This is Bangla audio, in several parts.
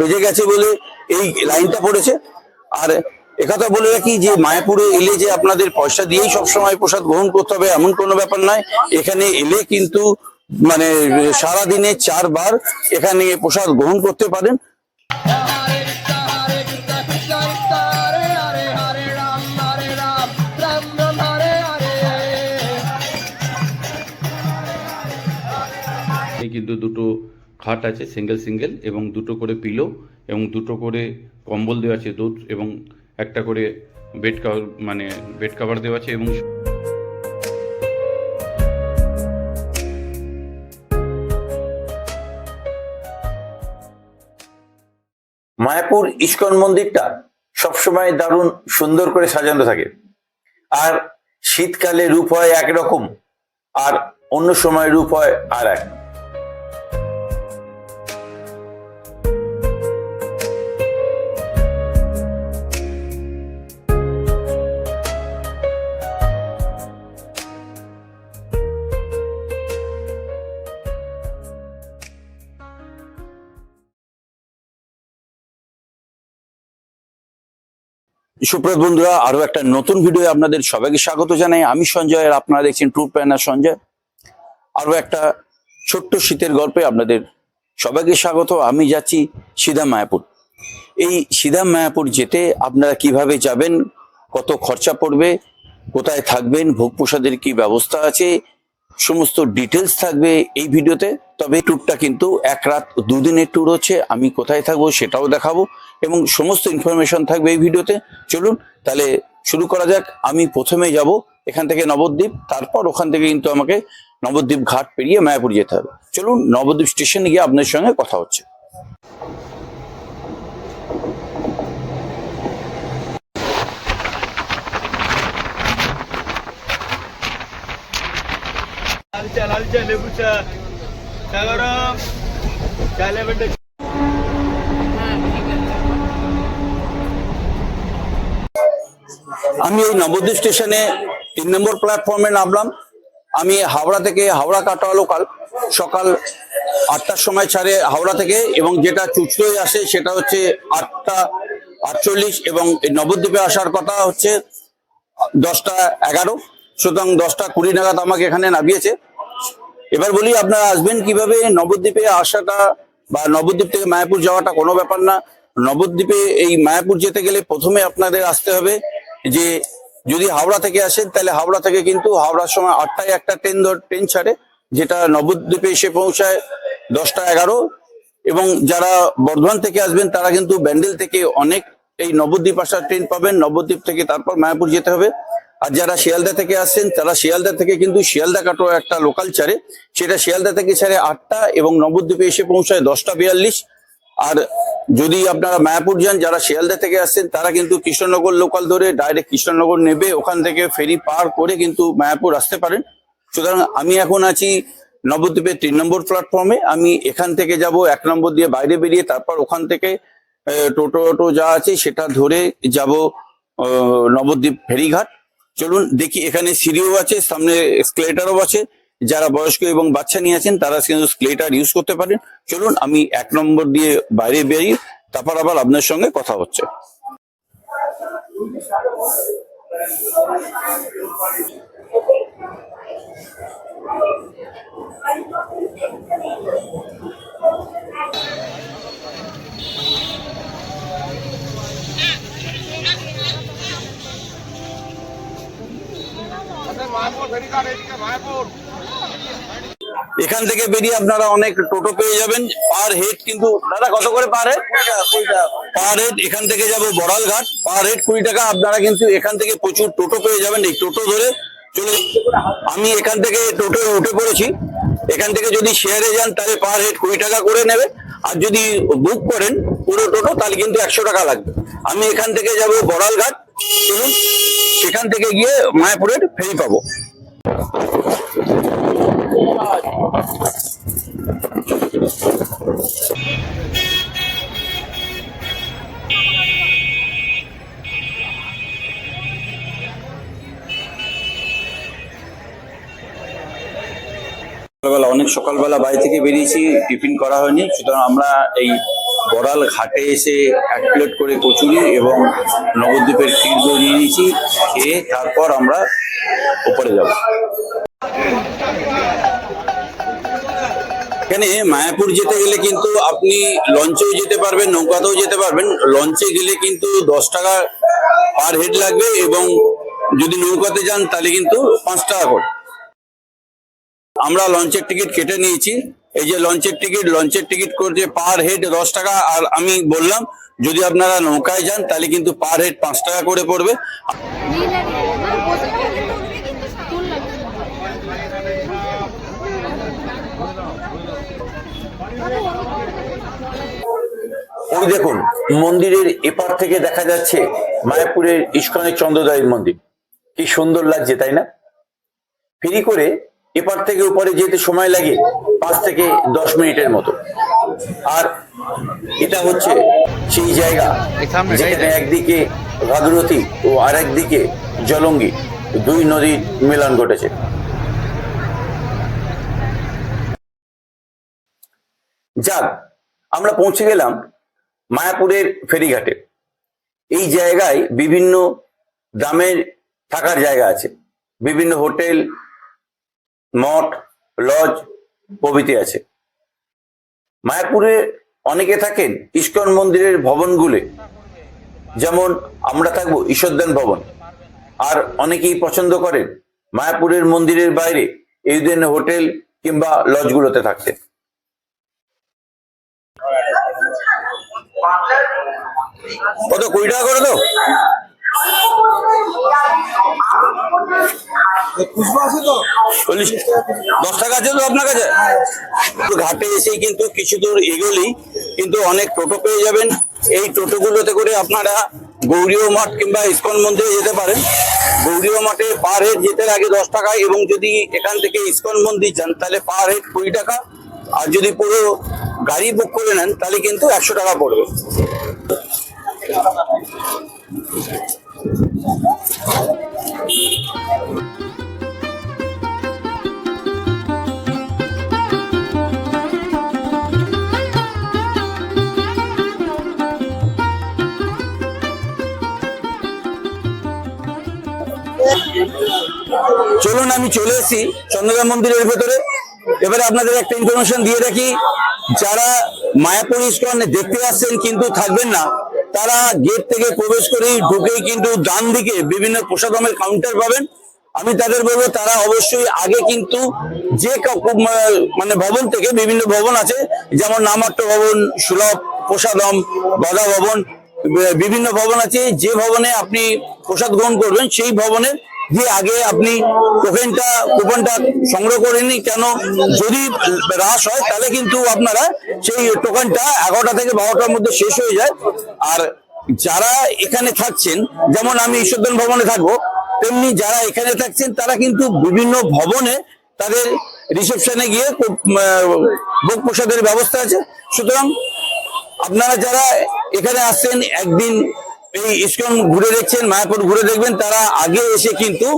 বেজে গেছে বলে এই লাইনটা পড়েছে। আর একথা বলে রাখি যে মায়াপুরে এলে যে আপনাদের পয়সা দিয়েই সবসময় প্রসাদ গ্রহণ করতে হবে এমন কোনো ব্যাপার নয়। এখানে এলে কিন্তু মানে সারা দিনে চারবার এখানে প্রসাদ গ্রহণ করতে পারেন। কিন্তু দুটো খাট আছে সিঙ্গেল সিঙ্গেল এবং দুটো করে পিলো এবং দুটো করে কম্বল দেওয়া আছে দুধ এবং একটা করে বেড কভার মানে বেড কভার দেওয়া আছে এবং মায়াপুর ইস্কন মন্দিরটা সবসময় দারুণ সুন্দর করে সাজানো থাকে। আর শীতকালে রূপ হয় একরকম, আর অন্য সময় রূপ হয় আর এক। সুপ্রত বন্ধুরা, আরও একটা নতুন ভিডিও আপনাদের সবাইকে স্বাগত জানাই। আমি সঞ্জয়, আর আপনারা দেখছেন ট্যুর প্ল্যানার সঞ্জয়। আরও একটা ছোট্ট শীতের গল্পে আপনাদের সবাইকে স্বাগত। আমি যাচ্ছি সিধা মায়াপুর। এই সিধা মায়াপুর যেতে আপনারা কীভাবে যাবেন, কত খরচা পড়বে, কোথায় থাকবেন, ভোগ প্রসাদের কি ব্যবস্থা আছে, সমস্ত ডিটেলস থাকবে এই ভিডিওতে। তবে ট্যুরটা কিন্তু এক রাত, দুদিনের ট্যুর হচ্ছে, আমি কোথায় থাকব সেটাও দেখাবো এবং সমস্ত ইনফরমেশন থাকবে এই ভিডিওতে। চলুন, তাহলে শুরু করা যাক। আমি প্রথমে যাব এখান থেকে নবদ্বীপ, তারপর ওখান থেকে কিন্তু আমাকে নবদ্বীপ ঘাট পেরিয়ে মায়াপুর যেতে হবে। চলুন, নবদ্বীপ স্টেশনে গিয়ে আপনার সঙ্গে কথা হচ্ছে। লাল চা লাল চা, লেবু চা। আমি এই নবদ্বীপ স্টেশনে তিন নম্বর প্ল্যাটফর্মে নামলাম। আমি হাওড়া থেকে হাওড়া কাটোয়া লোকাল সকাল আটটার সময় ছাড়ে হাওড়া থেকে এবং যেটা চুচড়োয় আসে সেটা হচ্ছে আটটা আটচল্লিশ এবং নবদ্বীপে আসার কথা হচ্ছে দশটা এগারো। সুতরাং দশটা কুড়ি নাগাদ আমাকে এখানে নামিয়েছে। এবার বলি আপনারা আসবেন কীভাবে? নবদ্বীপে আসাটা বা নবদ্বীপ থেকে মায়াপুর যাওয়াটা কোনো ব্যাপার না। নবদ্বীপে এই মায়াপুর যেতে গেলে প্রথমে আপনাদের আসতে হবে যে যদি হাওড়া থেকে আসেন, তাহলে হাওড়া থেকে কিন্তু হাওড়ার সময় আটটায় একটা ট্রেন ধর, ট্রেন ছাড়ে, যেটা নবদ্বীপে এসে পৌঁছায় দশটা এগারো। এবং যারা বর্ধমান থেকে আসবেন, তারা কিন্তু ব্যান্ডেল থেকে অনেক এই নবদ্বীপ আসার ট্রেন পাবেন। নবদ্বীপ থেকে তারপর মায়াপুর যেতে হবে। আর যারা শিয়ালদা থেকে আসছেন, তারা শিয়ালদা থেকে কিন্তু শিয়ালদা কাটো একটা লোকাল ছাড়ে। সেটা শিয়ালদা থেকে ছাড়ে আটটা এবং নবদ্বীপে এসে পৌঁছায় দশটা বিয়াল্লিশ। আর যদি আপনারা মায়াপুর যান, যারা শিয়ালদা থেকে আসছেন, তারা কিন্তু কৃষ্ণনগর লোকাল ধরে ডাইরেক্ট কৃষ্ণনগর নেবে। ওখান থেকে ফেরি পার করে কিন্তু মায়াপুর আসতে পারেন। সুতরাং আমি এখন আছি নবদ্বীপের তিন নম্বর প্ল্যাটফর্মে আমি এখান থেকে যাব, এক নম্বর দিয়ে বাইরে বেরিয়ে তারপর ওখান থেকে টোটো টোটো যা আছে সেটা ধরে যাব নবদ্বীপ ফেরিঘাট। চলুন দেখি, এখানে সিঁড়িও আছে, সামনে স্কেলেটারও আছে। যারা বয়স্ক এবং বাচ্চা নিয়ে আছেন, তারা কিন্তু স্কেলেটার ইউজ করতে পারেন। চলুন, আমি এক নম্বর দিয়ে বাইরে বেরিয়ে তারপর আবার আপনার সঙ্গে কথা হচ্ছে। এখান থেকে বেরিয়ে আপনারা অনেক টোটো পেয়ে যাবেন। পার হেড কিন্তু দাদা কত করে পার হেড? পার হেড এখান থেকে যাব বড়ালঘাট। পার হেড কুড়ি টাকা আপনারা কিন্তু এখান থেকে প্রচুর টোটো পেয়ে যাবেন। এই টোটো ধরে চলে আমি এখান থেকে টোটো উঠে পড়েছি। এখান থেকে যদি শেয়ারে যান তাহলে পার হেড কুড়ি টাকা করে নেবে। আর যদি বুক করেন পুরো টোটো তাহলে কিন্তু একশো টাকা লাগবে। আমি এখান থেকে যাব বড়ালঘাট। চলুন সেখান থেকে গিয়ে মায়াপুরের ফেরি পাবো। সকালবেলা, অনেক সকালবেলা বাড়ি থেকে বেরিয়েছি, টিফিন করা হয়নি। সুতরাং আমরা এই বড়াল ঘাটে এসে এক প্লেট করে কচুরি এবং নবদ্বীপের ক্ষীর নিয়ে নিয়েছি, খেয়ে তারপর আমরা উপরে যাব। এখানে মায়াপুর যেতে গেলে কিন্তু আপনি লঞ্চেও যেতে পারবেন, নৌকাতেও যেতে পারবেন। লঞ্চে গেলে কিন্তু দশ টাকা পার হেড লাগবে এবং যদি নৌকাতে যান তাহলে কিন্তু পাঁচ টাকা করে। আমরা লঞ্চের টিকিট কেটে নিয়েছি। এই যে লঞ্চের টিকিট লঞ্চের টিকিট করছে পার হেড দশ টাকা, আর আমি বললাম, যদি আপনারা নৌকায় যান, তাহলে কিন্তু পার হেড পাঁচ টাকা করে পড়বে। ওই দেখুন, মন্দিরের এপার থেকে দেখা যাচ্ছে মায়াপুরের ইস্কনের চন্দ্রদায়ের মন্দির। কি সুন্দর লাগছে, তাই না? ফেরি করে এপার থেকে উপরে যেতে সময় লাগে পাঁচ থেকে দশ মিনিটের মতো। আর এটা হচ্ছে সেই জায়গা যেখানে একদিকে ভাগীরথী ও আর একদিকে জলঙ্গি। দুই নদীর মিলন ঘটেছে। যাক আমরা পৌঁছে গেলাম মায়াপুরের ফেরিঘাটে। এই জায়গায় বিভিন্ন দামের থাকার জায়গা আছে। বিভিন্ন হোটেল মঠ, লজ প্রভৃতি আছে। মায়াপুরে অনেকে থাকেন ইস্কন মন্দিরের ভবনগুলো। যেমন আমরা থাকব ঈশ্বরদান ভবন। আর অনেকেই পছন্দ করেন মায়াপুরের মন্দিরের বাইরে এই দিন হোটেল কিংবা লজগুলোতে থাকতে। কত কুড়ি টাকা করে তো দশ টাকা আছে তো আপনার কাছে? ঘাটে এসেই কিন্তু কিছু দূর এগোলেই কিন্তু অনেক টোটো পেয়ে যাবেন। এই টোটোগুলোতে করে আপনারা গৌরীয় মঠ কিংবা ইস্কন মন্দিরে যেতে পারেন। গৌরীয় মঠে পার হেড যেতে লাগে দশ টাকা এবং যদি এখান থেকে ইস্কন মন্দির যান, তাহলে পার হেড কুড়ি টাকা। আর যদি পুরো গাড়ি বুক করে নেন, তাহলে কিন্তু একশো টাকা পড়বে। চলে এসেছি চন্দ্রগ্রাম মন্দিরের ভেতরে। এবারে আপনাদের একটা ইনফরমেশন দিয়ে রাখি, যারা মায়াপুর ইস্কন দেখতে আসছেন কিন্তু থাকবেন না, তারা গেট থেকে প্রবেশ করেই ঢুকেই কিন্তু ডান দিকে বিভিন্ন প্রসাদমের কাউন্টার পাবেন। আমি তাদের বলব, তারা অবশ্যই আগে কিন্তু যে মানে ভবন থেকে বিভিন্ন ভবন আছে, যেমন নামাট্য ভবন, সুলভ প্রসাদম গদা ভবন বিভিন্ন ভবন আছে। যে ভবনে আপনি প্রসাদ গ্রহণ করবেন, সেই ভবনে গিয়ে আগে আপনি টোকেনটা কুপনটা সংগ্রহ করে নিন কেন? যদি হ্রাস হয়, তাহলে কিন্তু আপনারা সেই টোকেনটা এগারোটা থেকে বারোটার মধ্যে শেষ হয়ে যায়। আর যারা এখানে থাকছেন, যেমন আমি ঈশ্বরদন ভবনে থাকব, তেমনি যারা এখানে থাকছেন, তারা কিন্তু বিভিন্ন ভবনে তাদের রিসেপশনে গিয়ে ভোগ প্রসাদের ব্যবস্থা আছে। সুতরাং আপনারা যারা এখানে আসছেন, একদিন এই ইস্কন ঘুরে দেখছেন, মায়াপুর ঘুরে দেখবেন, তারা আগে এসে কিন্তু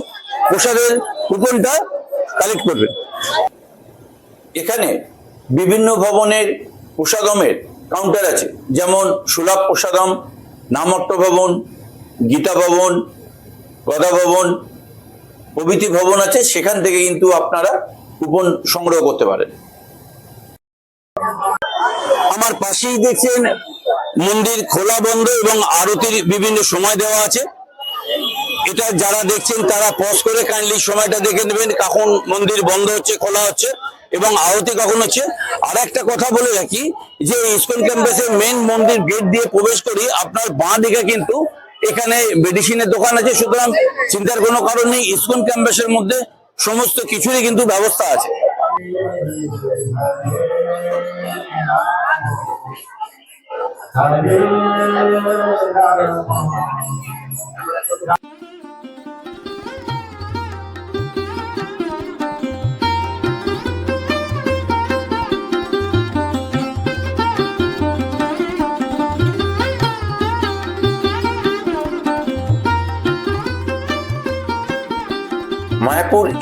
প্রসাদের কুপনটা কালেক্ট করবেন এখানে বিভিন্ন ভবনের প্রসাদমের কাউন্টার আছে। যেমন সুলভ প্রসাদম নামট্ট ভবন, গীতা ভবন, গদা ভবন, প্রভৃতি ভবন আছে, সেখান থেকে কিন্তু আপনারা কুপন সংগ্রহ করতে পারেন। আমার পাশেই দেখছেন মন্দির খোলা বন্ধ এবং আরতির বিভিন্ন সময় দেওয়া আছে। এটা যারা দেখছেন তারা পজ করে কাইন্ডলি সময়টা দেখে নেবেন কখন মন্দির বন্ধ হচ্ছে, খোলা হচ্ছে এবং আরতি কখন হচ্ছে। আর একটা কথা বলে রাখি যে ইস্কন ক্যাম্পাসের মেন মন্দির গেট দিয়ে প্রবেশ করি, আপনার বাঁ দিকে কিন্তু এখানে মেডিসিনের দোকান আছে। সুতরাং চিন্তার কোনো কারণ নেই, ইস্কন ক্যাম্পাসের মধ্যে সমস্ত কিছুরই কিন্তু ব্যবস্থা আছে। মায়াপুর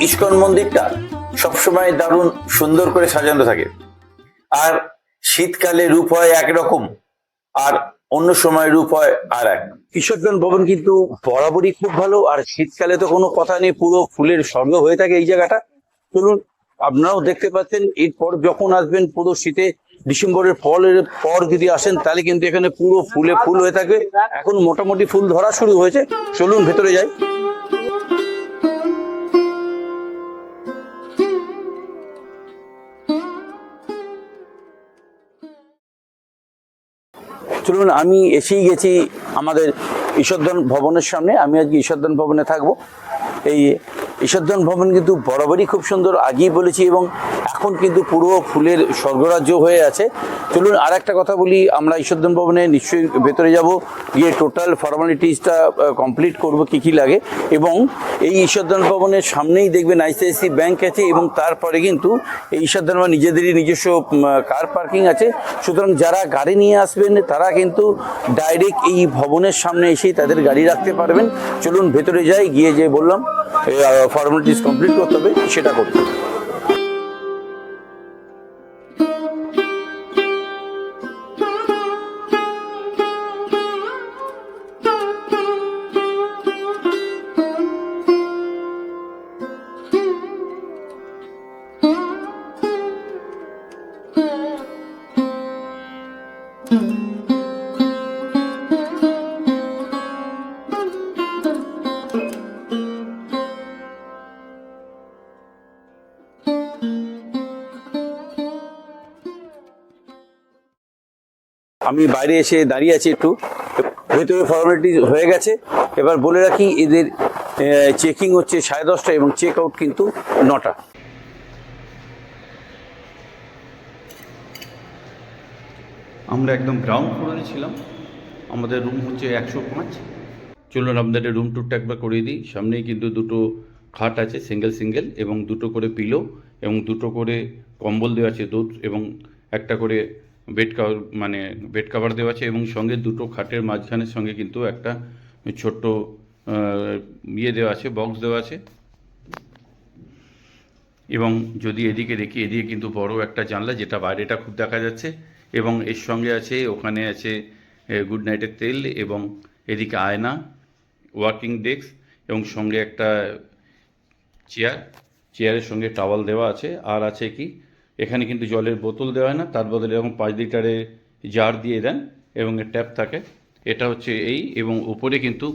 ইস্কন মন্দিরটা সবসময় দারুণ সুন্দর করে সাজানো থাকে। আর শীতকালে রূপ হয় একরকম। আর অন্য সময় রূপ হয় আর এক। কিশোরগঞ্জ ভবন কিন্তু বরাবরই খুব ভালো, আর শীতকালে তো কোনো কথা নেই, পুরো ফুলের স্বর্গ হয়ে থাকে এই জায়গাটা। চলুন, আপনারাও দেখতে পাচ্ছেন, এরপর যখন আসবেন পুরো শীতে, ডিসেম্বরের ফলের পর যদি আসেন, তাহলে কিন্তু এখানে পুরো ফুলে ফুল হয়ে থাকে এখন মোটামুটি ফুল ধরা শুরু হয়েছে। চলুন, ভেতরে যাই। চলুন আমি এসেই গেছি আমাদের ঈশ্বরধন ভবনের সামনে। আমি আজকে ঈশ্বরধন ভবনে থাকব। এই ঈশ্বরধন ভবন কিন্তু বরাবরই খুব সুন্দর, আগেই বলেছি, এবং এখন কিন্তু পুরো ফুলের স্বর্গরাজ্য হয়ে আছে। চলুন আর একটা কথা বলি, আমরা ঈশ্বরধন ভবনে নিশ্চয়ই ভেতরে যাব, গিয়ে টোটাল ফর্মালিটিসটা কমপ্লিট করব, কি কি লাগে। এবং এই ঈশ্বরধন ভবনের সামনেই দেখবেন আইসিআইসি ব্যাংক আছে, এবং তারপরে কিন্তু এই ঈশ্বরধন ভবন নিজেদেরই নিজস্ব কার পার্কিং আছে। সুতরাং যারা গাড়ি নিয়ে আসবেন, তারা কিন্তু ডাইরেক্ট এই ভবনের সামনে এসেই তাদের গাড়ি রাখতে পারবেন। চলুন ভেতরে যাই, গিয়ে যে বললাম ফর্মালিটিস কমপ্লিট করতে হবে সেটা করতে হবে। আমি বাইরে এসে দাঁড়িয়ে আছি একটু। ভেতরে ফর্মালিটি হয়ে গেছে। এবার বলে রাখি, এদের চেকিং হচ্ছে সাড়ে দশটা এবং চেক আউট কিন্তু নটা। আমরা একদম গ্রাউন্ড ফ্লোরে ছিলাম। আমাদের রুম হচ্ছে একশো পাঁচ। চলুন আপনাদের রুম ট্যুরটা একবার করিয়ে দিই। সামনেই কিন্তু দুটো খাট আছে সিঙ্গেল সিঙ্গেল এবং দুটো করে পিলো এবং দুটো করে কম্বল দেওয়া আছে দুধ এবং একটা করে বেড কাভার মানে বেড কাভার দেওয়া আছে এবং সঙ্গে দুটো খাটের মাঝখানের সঙ্গে কিন্তু একটা ছোট্ট ইয়ে দেওয়া আছে বক্স দেওয়া আছে। এবং যদি এদিকে দেখি, এদিকে কিন্তু বড় একটা জানলা যেটা বাইরেটা খুব দেখা যাচ্ছে এবং এর সঙ্গে আছে, ওখানে আছে গুড নাইটের তেল এবং এদিকে আয়না ওয়ার্কিং ডেস্ক এবং সঙ্গে একটা চেয়ার চেয়ারের সঙ্গে টাওয়াল দেওয়া আছে। আর আছে কি? এখানে কিন্তু জলের বোতল দেওয়া হয় না, তার বদলে এরকম পাঁচ লিটারের জার দিয়ে দেন এবং এর ট্যাপ থাকে। এটা হচ্ছে এই এবং উপরে কিন্তু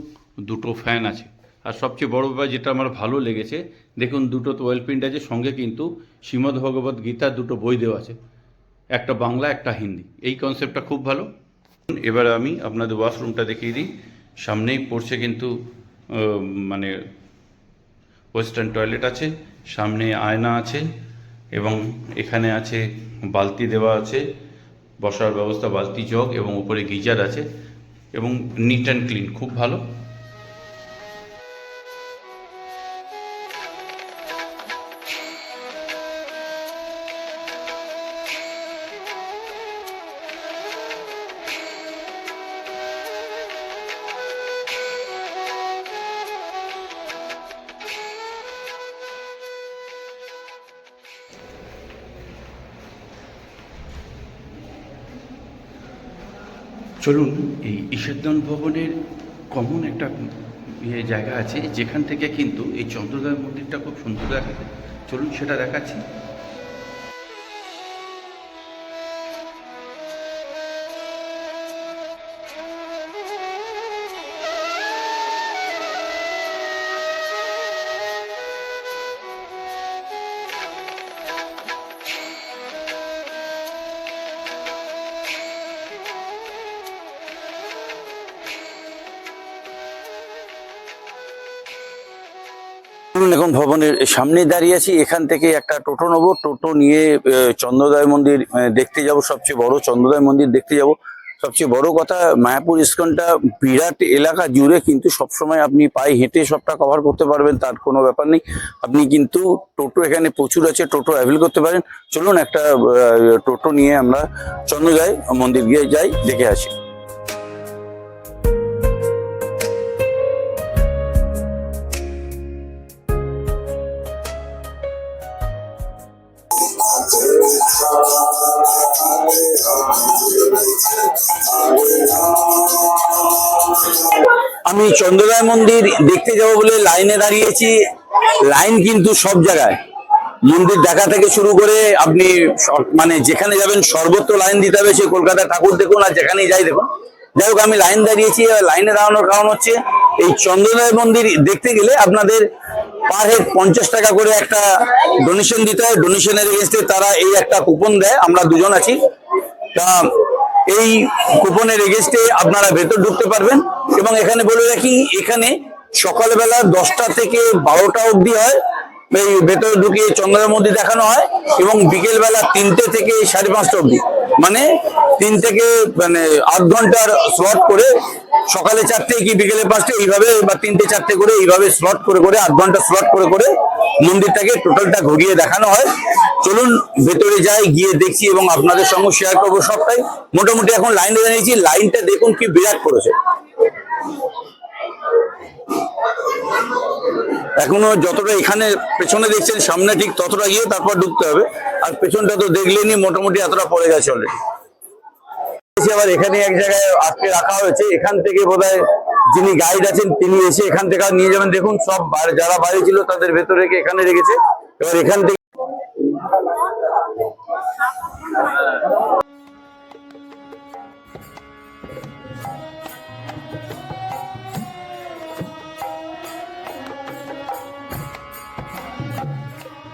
দুটো ফ্যান আছে। আর সবচেয়ে বড় ব্যাপার যেটা আমার ভালো লেগেছে, দেখুন দুটো তোয়েল প্রিন্ট আছে, সঙ্গে কিন্তু শ্রীমদ্ ভগবত গীতার দুটো বই দেওয়া আছে, একটা বাংলা, একটা হিন্দি। এই কনসেপ্টটা খুব ভালো। এবার আমি আপনাদের ওয়াশরুমটা দেখিয়ে দিই। সামনেই পড়ছে কিন্তু মানে ওয়েস্টার্ন টয়লেট আছে, সামনে আয়না আছে এবং এখানে আছে বালতি দেওয়া আছে, বসার ব্যবস্থা, বালতি জগ এবং উপরে গিজার আছে এবং নিট অ্যান্ড ক্লিন খুব ভালো। চলুন, এই ঈশ্বরদন ভবনের কমন একটা ইয়ে জায়গা আছে, যেখান থেকে কিন্তু এই চন্দ্রদয় মন্দিরটা খুব সুন্দর দেখা যায় চলুন সেটা দেখাচ্ছি। ভবনের সামনে দাঁড়িয়ে আছি। এখান থেকে একটা টোটো নেব। টোটো নিয়ে চন্দ্রোদয় মন্দির দেখতে যাব। সবচেয়ে বড় চন্দ্রোদয় মন্দির দেখতে যাব। সবচেয়ে বড় কথা, মায়াপুর ইস্কনটা বিরাট এলাকা জুড়ে কিন্তু সবসময় আপনি পায়ে হেঁটে সবটা কভার করতে পারবেন, তার কোনো ব্যাপার নেই। আপনি কিন্তু টোটো এখানে প্রচুর আছে, টোটো অ্যাভেল করতে পারেন। চলুন একটা টোটো নিয়ে আমরা চন্দ্রোদয় মন্দির গিয়ে যাই, দেখে আসি। আমি চন্দ্ররায় মন্দির দেখতে যাব বলে লাইনে দাঁড়িয়েছি। লাইন কিন্তু সব জায়গায়। মন্দির দেখা থেকে শুরু করে আপনি মানে যেখানে যাবেন সর্বত্র লাইন দিতে হবে সে কলকাতা ঠাকুর দেখুন আর যেখানেই যাই দেখুন। যাই হোক, আমি লাইন দাঁড়িয়েছি লাইনে দাঁড়ানোর কারণ হচ্ছে এই চন্দ্ররায় মন্দির দেখতে গেলে আপনাদের পার হেড পঞ্চাশ টাকা করে একটা ডোনেশন দিতে হয়। ডোনেশনের এগেনস্টে তারা এই একটা কুপন দেয়। আমরা দুজন আছি। তা এই কুপনের এগেস্টে আপনারা ভেতর ঢুকতে পারবেন এবং এখানে বলে রাখি, এখানে সকালবেলা দশটা থেকে বারোটা অবধি হয়। এই ভেতরে ঢুকিয়ে চন্দ্রের মধ্যে দেখানো হয় এবং বিকেল বেলা তিনটে থেকে সাড়ে পাঁচটা অবধি। মানে তিন থেকে মানে আধ ঘণ্টার স্লট করে সকালে চারটে কি বিকেলে পাঁচটে, এইভাবে বা তিনটে চারটে করে এইভাবে স্লট করে করে, আধ ঘণ্টা স্লট করে করে মন্দিরটাকে টোটালটা ঘুরিয়ে দেখানো হয়। চলুন ভেতরে যাই, গিয়ে দেখছি এবং আপনাদের সঙ্গে শেয়ার করব সবটাই। মোটামুটি এখন লাইনে দাঁড়িয়েছি লাইনটা দেখুন কি বিরাট করেছে। এখনও যতটা এখানে পেছনে দেখছেন, সামনে ঠিক ততটা গিয়ে তারপর ঢুকতে হবে। আর পেছনটা তো দেখলেনি মোটামুটি এতটা পড়ে গেছে অলরেডি আবার এখানে এক জায়গায় আটকে রাখা হয়েছে। এখান থেকে বোধহয় যিনি গাইড আছেন, তিনি এসে এখান থেকে নিয়ে যাবেন। দেখুন, সব যারা বাড়ি ছিল, তাদের ভেতরে রেখে এখানে রেখেছে? এবার এখান থেকে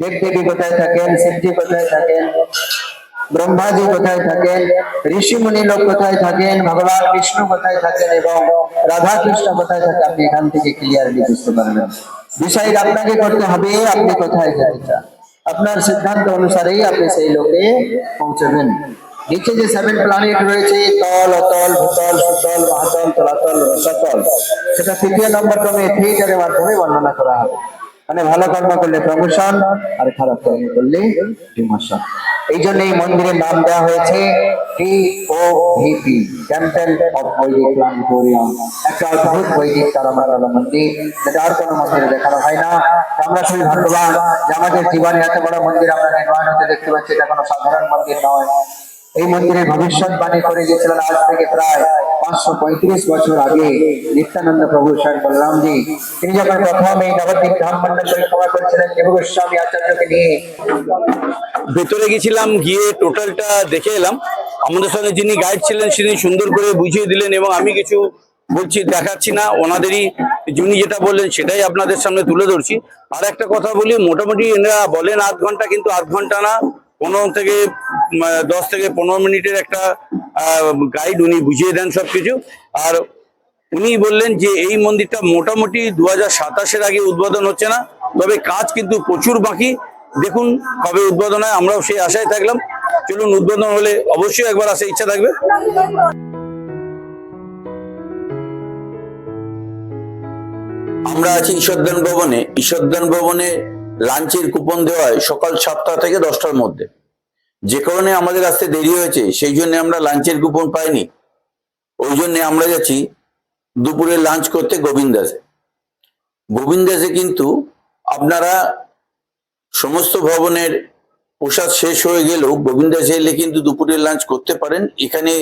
দেব দেবী কোথায় থাকেন শিবজি কোথায় থাকেন ব্রহ্মাজি কোথায় থাকেন ঋষি মুনি লোক কোথায় থাকেন ভগবান বিষ্ণু কোথায় থাকেন এবং রাধা কৃষ্ণ কোথায় থাকে আপনি এখান থেকে ক্লিয়ারলি বুঝতে পারবেন ডিসাইড আপনাকে করতে হবে আপনি কোথায় যেতে চান আপনার সিদ্ধান্ত অনুসারেই আপনি সেই লোকে পৌঁছবেন নিচে যে সেভেন প্ল্যানেট রয়েছে তল অতল ভূতল সুতল মহাতল তলাতল রসাতল সেটা তৃতীয় নম্বর ক্রমে থিয়েটারের মাধ্যমে বর্ণনা করা হবে মানে ভালো কর্ম করলে প্রমোশন আর খারাপ কর্ম করলে ডিমোশন এই জন্য এই মন্দিরের নাম দেওয়া হয়েছে টেম্পল অফ বৈদিক একটা অদ্ভুত বৈদিক মন্দির, যেটা আর কোনো মন্দিরে দেখানো হয় না। আমরা খুবই ভাগ্যবান যে আমাদের জীবনে এত বড় মন্দির আমরা নির্মাণ হতে দেখতে পাচ্ছি, এটা কোনো সাধারণ মন্দির নয়। এই মন্দিরের ভবিষ্যৎবাণী করে গিয়েছিলেন আজ থেকে প্রায় পাঁচশো পঁয়ত্রিশ বছর আগে। নিত্যানন্দ প্রভু স্বয়ং বলরামজি, তিনি যখন প্রথম এই নবদ্বীপ ধাম মন্ডল পরিক্রমা করছিলেন দেব গোস্বামী আচার্যকে নিয়ে। ভেতরে গেছিলাম, গিয়ে টোটালটা দেখে এলাম। আমাদের সঙ্গে যিনি গাইড ছিলেন, তিনি সুন্দর করে বুঝিয়ে দিলেন এবং আমি কিছু বলছি, দেখাচ্ছি না। ওনাদেরই যিনি যেটা বললেন, সেটাই আপনাদের সামনে তুলে ধরছি। আর একটা কথা বলি, মোটামুটি এনারা বলেন আধ ঘণ্টা, কিন্তু আধ ঘণ্টা না। পনেরো থেকে দশ থেকে পনেরো মিনিটের একটা গাইড উনি বুঝিয়ে দেন সবকিছু। আর উনি বললেন যে এই মন্দিরটা মোটামুটি দু হাজার আগে উদ্বোধন হচ্ছে না, তবে কাজ কিন্তু প্রচুর বাকি। দেখুন কবে উদ্বোধন হয়, আমরাও সেই আশায় থাকলাম। চলুন, উদ্বোধন হলে অবশ্যই একবার আসার ইচ্ছা থাকবে। আমরা আছি ঈশ্বরদান ভবনে। ঈশ্বরদান ভবনে লাঞ্চের কুপন দেওয়া হয় সকাল সাতটা থেকে দশটার মধ্যে। যে কারণে আমাদের আসতে দেরি হয়েছে, সেই জন্য আমরা লাঞ্চের কুপন পাইনি। ওই জন্য আমরা যাচ্ছি দুপুরে লাঞ্চ করতে গোবিন্দাসে। গোবিন্দাসে কিন্তু আপনারা সমস্ত ভবনের প্রসাদ শেষ হয়ে গেলেও গোবিন্দাসে এলে কিন্তু দুপুরের লাঞ্চ করতে পারেন। এখানে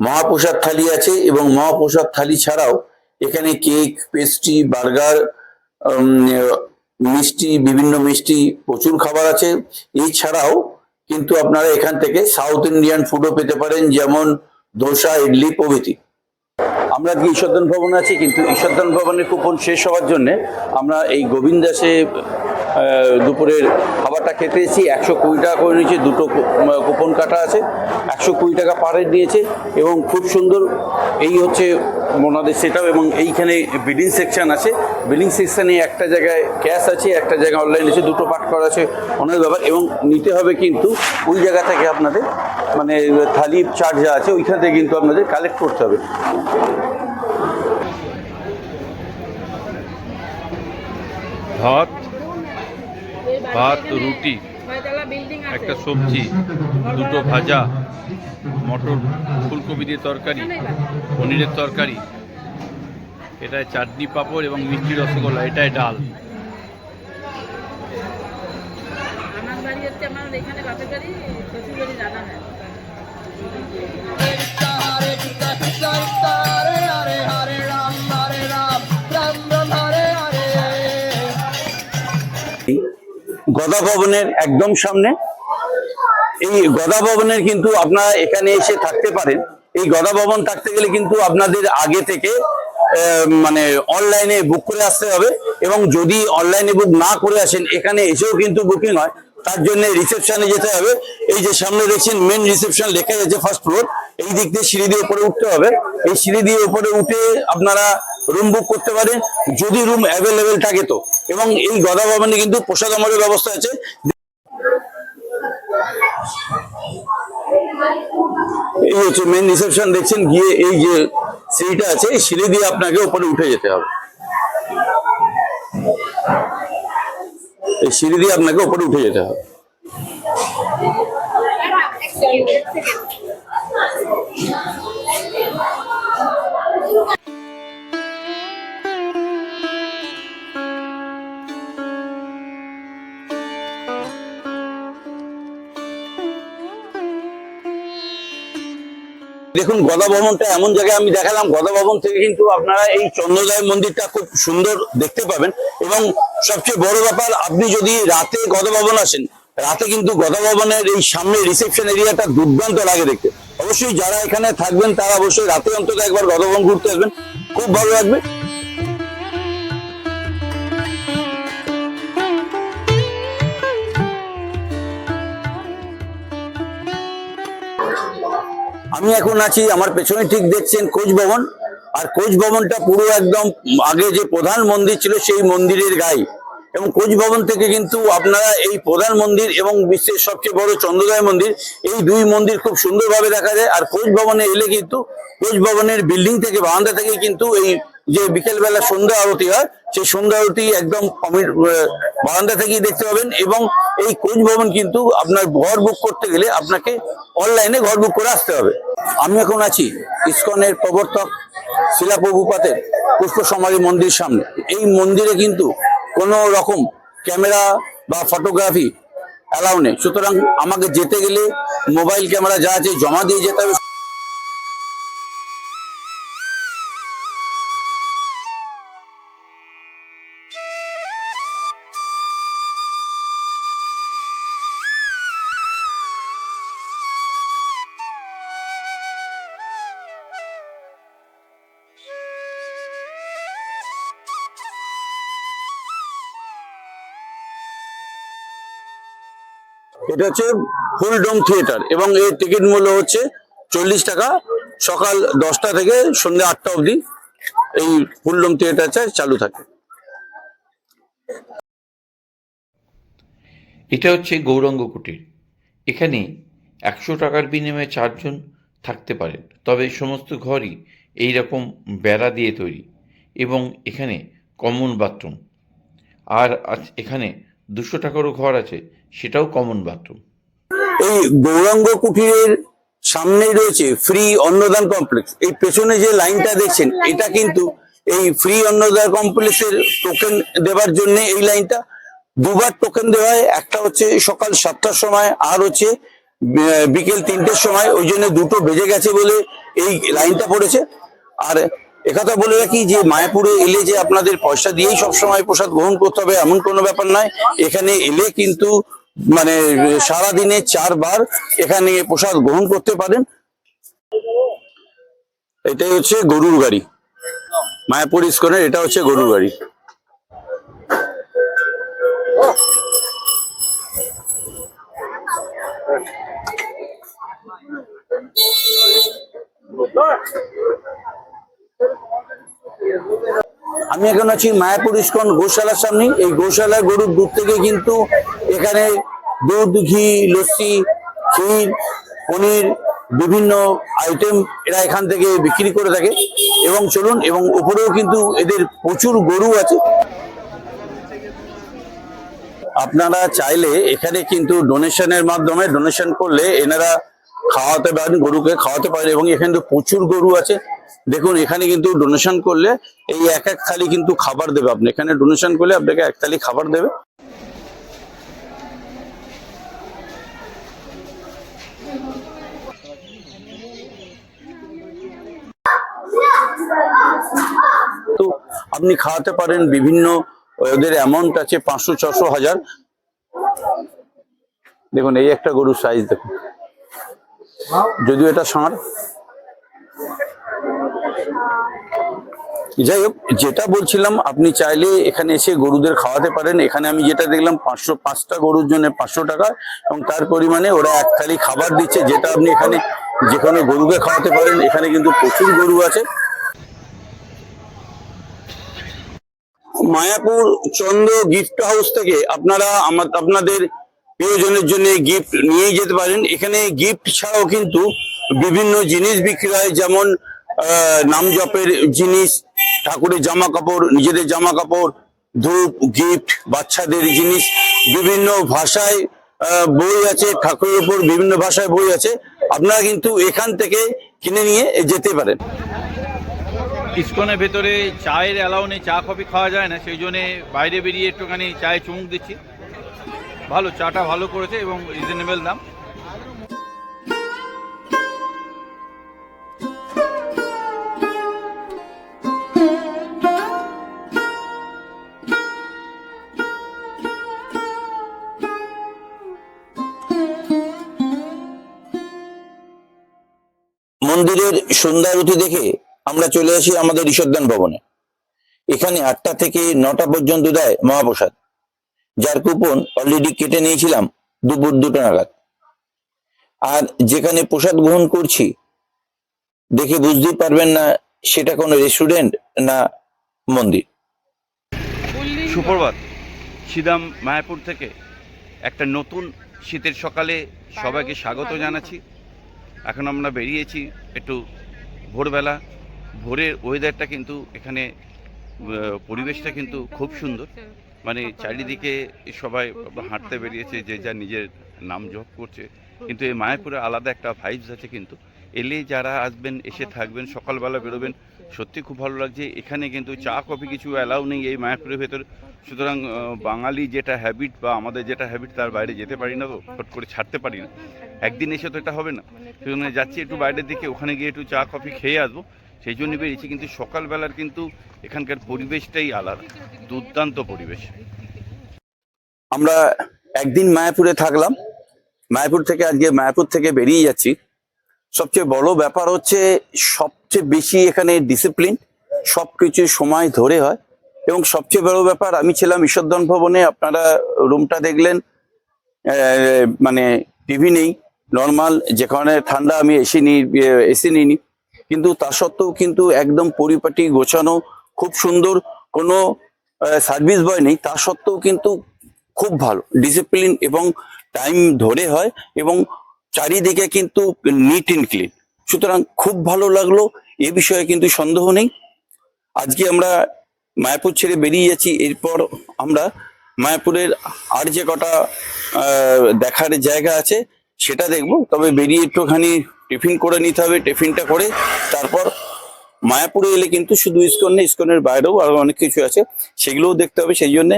মহাপ্রসাদ থালি আছে এবং মহাপ্রসাদ থালি ছাড়াও এখানে কেক, পেস্ট্রি, বার্গার মিষ্টি, বিভিন্ন মিষ্টি প্রচুর খাবার আছে। এছাড়াও কিন্তু আপনারা এখান থেকে সাউথ ইন্ডিয়ান ফুডও পেতে পারেন, যেমন ধোসা ইডলি প্রভৃতি। আমরা আজকে ঈশ্বরদান ভবনে আছি, কিন্তু ঈশ্বরদান ভবনের কুপন শেষ হওয়ার জন্য আমরা এই গোবিন্দাসে দুপুরের খাবারটা খেতে এসেছি একশো কুড়ি টাকা করে নিয়েছে, দুটো কুপন কাটা আছে, একশো কুড়ি টাকা পার হেড নিয়েছে, এবং খুব সুন্দর এই হচ্ছে ওনাদের সেট এবং এইখানে বিলিং সেকশন আছে। বিলিং সেকশানে একটা জায়গায় ক্যাশ আছে, একটা জায়গায় অনলাইন আছে, দুটো পাঠ করা আছে, অনেক ব্যাপার, এবং নিতে হবে কিন্তু ওই জায়গা থেকে আপনাদের মানে থালি চার্জ যা আছে, ওইখান থেকে কিন্তু আপনাদের কালেক্ট করতে হবে। ভাত ভাত রুটি একটা সবজি দুটো ভাজা মটর ফুলকপি দিয়ে তরকারি পনিরের তরকারি এটায় চাটনি পাঁপড় এবং মিষ্টি রসগোল্লা এটায় ডাল। এখানে গদা ভবনের একদম সামনে। এই গদা ভবনের কিন্তু আপনারা এখানে এসে থাকতে পারেন। এই গদা ভবন থাকতে গেলে কিন্তু আপনাদের আগে থেকে মানে অনলাইনে বুক করে আসতে হবে এবং যদি অনলাইনে বুক না করে আসেন, এখানে এসেও কিন্তু বুকিং হয়। তার জন্য রিসেপশনে যেতে হবে। এই যে সামনে দেখছেন, মেন রিসেপশন লেখা যাচ্ছে ফার্স্ট ফ্লোর। এই দিক দিয়ে সিঁড়ি দিয়ে উপরে উঠতে হবে। এই সিঁড়ি দিয়ে উপরে উঠে আপনারা রুম বুক করতে পারেন যদি রুম অ্যাভেলেবেল থাকে তো। এবং এই গদা ভবনে কিন্তু প্রসাদ আমলের ব্যবস্থা আছে। এই হচ্ছে মেন রিসেপশন দেখছেন গিয়ে এই যে সিঁড়িটা আছে, এই সিঁড়ি দিয়ে আপনাকে উপরে উঠে যেতে হবে। এই সিঁড়ি দিয়ে আপনাকে উপরে উঠে যেতে হবে। দেখুন গদা ভবনটা এমন জায়গায় আমি দেখালাম গদা ভবন থেকে কিন্তু আপনারা এই চন্দ্রদয় মন্দিরটা খুব সুন্দর দেখতে পাবেন। এবং সবচেয়ে বড় ব্যাপার, আপনি যদি রাতে গদা ভবন আসেন, রাতে কিন্তু গদা ভবনের এই সামনে রিসেপশন এরিয়াটা দুর্দান্ত লাগে দেখতে। অবশ্যই যারা এখানে থাকবেন, তারা অবশ্যই রাতে অন্তত একবার গদা ভবন ঘুরতে আসবেন। খুব ভালো লাগবে। আমি এখন আছি, আমার পেছনে ঠিক দেখছেন কোচ ভবন। আর কোচ ভবনটা পুরো একদম আগে যে প্রধান মন্দির ছিল সেই মন্দিরের গায়ে। এবং কোচ ভবন থেকে কিন্তু আপনারা এই প্রধান মন্দির এবং বিশ্বের সবচেয়ে বড় চন্দ্রদয় মন্দির, এই দুই মন্দির খুব সুন্দরভাবে দেখা যায়। আর কোচ ভবনে এলে কিন্তু, কোচ ভবনের বিল্ডিং থেকে বারান্দা থেকে কিন্তু এই যে বিকেলবেলা সন্ধ্যা আরতি হয়, সেই সন্ধ্যা আরতি একদম বারান্দা থেকেই দেখতে পাবেন এবং এই কোচ ভবন কিন্তু আপনার ঘর বুক করতে গেলে আপনাকে অনলাইনে ঘর বুক করে আসতে হবে। আমি এখন আছি ইস্কনের প্রবর্তক শিলা প্রভুপাতের পুষ্প সমাধি মন্দির সামনে। এই মন্দিরে কিন্তু কোনো রকম ক্যামেরা বা ফটোগ্রাফি অ্যালাউ নেই। সুতরাং আমাকে যেতে গেলে মোবাইল ক্যামেরা যা আছে জমা দিয়ে যেতে হবে। এটা হচ্ছে ফুল ডোম থিয়েটার এবং এর টিকিট মূল্য হচ্ছে চল্লিশ টাকা। সকাল দশটা থেকে সন্ধ্যা আটটা অবধি এই ফুল ডোম থিয়েটারটা চালু থাকে। এটা হচ্ছে গৌরাঙ্গ কুটির। এখানে একশো টাকার বিনিময়ে চারজন থাকতে পারেন। তবে সমস্ত ঘরই এই রকম বেড়া দিয়ে তৈরি এবং এখানে কমন বাথরুম আর এখানে দুশো টাকারও ঘর আছে সেটাও কমন বাথরুম এই গৌরাঙ্গ কুটিরের সামনেই রয়েছে ফ্রি অন্নদান কমপ্লেক্স এই পেছনে যে লাইনটা দেখছেন, এটা কিন্তু এই ফ্রি অন্নদান কমপ্লেক্সের টোকেন দেওয়ার জন্য এই লাইনটা দুবার টোকেন দেওয়া হয়, একটা হচ্ছে সকাল সাতটার সময়, আর হচ্ছে বিকেল তিনটের সময়। ওই জন্য দুটো বেজে গেছে বলে এই লাইনটা পড়েছে। আর একথা বলে রাখি যে, মায়াপুরে এলে যে আপনাদের পয়সা দিয়েই সবসময় প্রসাদ গ্রহণ করতে হবে, এমন কোনো ব্যাপার নয়। এখানে এলে কিন্তু মানে সারাদিনে চারবার এখানে প্রসাদ গ্রহণ করতে পারেন। এটাই হচ্ছে গরুর গাড়ি। মায়াপুর ইস্কনের এটা হচ্ছে গরুর গাড়ি। আমি এখন আছি মায়াপুর ইস্কন গোশালার সামনে। এই গোশালার গরুর দুধ থেকে কিন্তু এখানে দুধ, ঘি, লস্যি, ক্ষীর, পনির বিভিন্ন আইটেম এরা এখান থেকে বিক্রি করে থাকে। এবং চলুন, এবং উপরেও কিন্তু এদের প্রচুর গরু আছে। আপনারা চাইলে এখানে কিন্তু ডোনেশনের মাধ্যমে ডোনেশন করলে এনারা খাওয়াতে পারেন, গরুকে খাওয়াতে পারেন, এবং এখানে তো প্রচুর গরু আছে। দেখুন, এখানে কিন্তু ডোনেশন করলে এই এক এক থালি কিন্তু খাবার দেবে আপনি। এখানে ডোনেশন করলে আপনাকে এক থালি খাবার দেবে। তো আপনি খাওয়াতে পারেন বিভিন্ন, ওদের অ্যামাউন্ট আছে পাঁচশো, ছশো, হাজার। দেখুন, এই একটা গরুর সাইজ দেখুন। যদিও এটা ষাঁড় যাই হোক, যেটা বলছিলাম, আপনি চাইলে এখানে এসে গরুদের খাওয়াতে পারেন। এখানে আমি যেটা দেখলাম, পাঁচশো, পাঁচটা গরুর জন্য পাঁচশো টাকা এবং তার পরিমাণে ওরা এক থালি খাবার দিচ্ছে, যেটা আপনি এখানে যেখানে গরুকে খাওয়াতে পারেন। এখানে কিন্তু প্রচুর গরু আছে। মায়াপুর চন্দ্র গিফট হাউস থেকে আপনারা আমার আপনাদের প্রিয়জনের জন্য গিফট নিয়ে যেতে পারেন। এখানে গিফট ছাড়াও কিন্তু বিভিন্ন জিনিস বিক্রি হয়, যেমন নাম জপের জিনিস, ঠাকুরের জামা কাপড়, নিজেদের জামা কাপড়, ধূপ গিফট বাচ্চাদের জিনিস, বিভিন্ন ভাষায় বই আছে, ঠাকুরের উপর বিভিন্ন ভাষায় বই আছে। আপনারা কিন্তু এখান থেকে কিনে নিয়ে যেতে পারেন। ইস্কনের ভেতরে চায়ের অ্যালাউ নেই, চা কফি খাওয়া যায় না, সেই জন্যে বাইরে বেরিয়ে একটুখানি চায়ে চুমুক দিচ্ছি। ভালো, চাটা ভালো করেছে এবং রিজনেবল দাম। মন্দিরের সন্ধ্যারতি দেখে আমরা চলে আসি আমাদের ঈশ্বরদান ভবনে। এখানে আটটা থেকে নটা পর্যন্ত দেয় মহাপ্রসাদ। যার কুপন অলরেডি কেটে নিয়েছিলাম দুপুর দুটো নাগাদ। আর যেখানে প্রসাদ গ্রহণ করছি দেখে বুঝতেই পারবেন না সেটা কোনো রেস্টুরেন্ট না মন্দির। সুপ্রভাত সিদাম মায়াপুর থেকে একটা নতুন শীতের সকালে সবাইকে স্বাগত জানাচ্ছি। এখন আমরা বেরিয়েছি একটু ভোরবেলা। ভোরের ওয়েদারটা কিন্তু এখানে আহ, পরিবেশটা কিন্তু খুব সুন্দর। মানে চারিদিকে সবাই হাঁটতে বেরিয়েছে, যে যা নিজের নাম জপ করছে। কিন্তু এই মায়াপুরে আলাদা একটা ভাইবস আছে কিন্তু। এলে যারা আসবেন, এসে থাকবেন, সকালবেলা বেরোবেন, সত্যি খুব ভালো লাগছে। এখানে কিন্তু চা, কফি কিছু অ্যালাউ নেই এই মায়াপুরের ভেতর। সুতরাং বাঙালি যেটা হ্যাবিট বা আমাদের যেটা হ্যাবিট তার বাইরে যেতে পারি না তো ফট করে ছাড়তে পারি না। একদিন এসে তো এটা হবে না। সেই জন্য যাচ্ছি একটু বাইরের দিকে, ওখানে গিয়ে একটু চা, কফি খেয়ে আসব। সেই জন্য বেরিয়েছি, কিন্তু সকালবেলার কিন্তু এখানকার পরিবেশটাই আলাদা, দুর্দান্ত পরিবেশ। আমরা একদিন মায়াপুরে থাকলাম, মায়াপুর থেকে আজকে মায়াপুর থেকে বেরিয়ে যাচ্ছি। সবচেয়ে বড় ব্যাপার হচ্ছে সবচেয়ে বেশি এখানে ডিসিপ্লিন সবকিছু সময় ধরে হয়। এবং সবচেয়ে বড় ব্যাপার, আমি ছিলাম ঈশ্বরদন ভবনে, আপনারা রুমটা দেখলেন। মানে টিভি নেই, নর্মাল, যেখানে ঠান্ডা, আমি এসি নিই এসি নিইনি। কিন্তু তা সত্ত্বেও কিন্তু একদম পরিপাটি, গোছানো, খুব সুন্দর কোনো সার্ভিস বয় নেই। তা সত্ত্বেও কিন্তু খুব ভালো। ডিসিপ্লিন এবং টাইম ধরে হয় এবং চারিদিকে কিন্তু নিট অ্যান্ড ক্লিন সুতরাং খুব ভালো লাগল, এ বিষয়ে কিন্তু সন্দেহ নেই। আজকে আমরা মায়াপুর ছেড়ে বেরিয়ে যাচ্ছি। এরপর আমরা মায়াপুরের আর যে কটা দেখার জায়গা আছে, সেটা দেখব। তবে বেরিয়ে একটুখানি টিফিন করে নিতে হবে, টিফিনটা করে তারপর মায়াপুরে এলে কিন্তু শুধু ইস্কন নেই, ইস্কনের বাইরেও আরও অনেক কিছু আছে, সেগুলোও দেখতে হবে, সেই জন্যে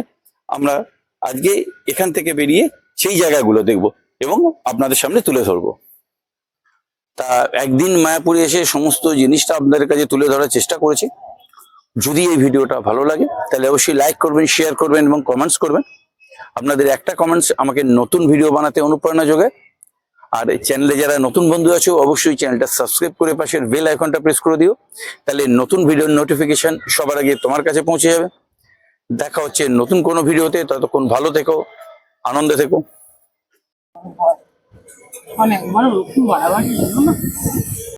আমরা আজকে এখান থেকে বেরিয়ে সেই জায়গাগুলো দেখব এবং আপনাদের সামনে তুলে ধরবো। তা একদিন মায়াপুরে এসে সমস্ত জিনিসটা আপনাদের কাছে তুলে ধরার চেষ্টা করেছি। যদি এই ভিডিওটা ভালো লাগে, তাহলে অবশ্যই লাইক করবেন শেয়ার করবেন এবং কমেন্টস করবেন। আপনাদের একটা কমেন্টস আমাকে নতুন ভিডিও বানাতে অনুপ্রেরণা যোগায়। আর এই চ্যানেলে যারা নতুন বন্ধু আছো, অবশ্যই চ্যানেলটা সাবস্ক্রাইব করে পাশের বেল আইকনটা প্রেস করে দিও। তাহলে নতুন ভিডিওর নোটিফিকেশন সবার আগে তোমার কাছে পৌঁছে যাবে। দেখা হচ্ছে নতুন কোনো ভিডিওতে ততক্ষণ ভালো থেকো, আনন্দে থেকো। বাড়াবাড়ি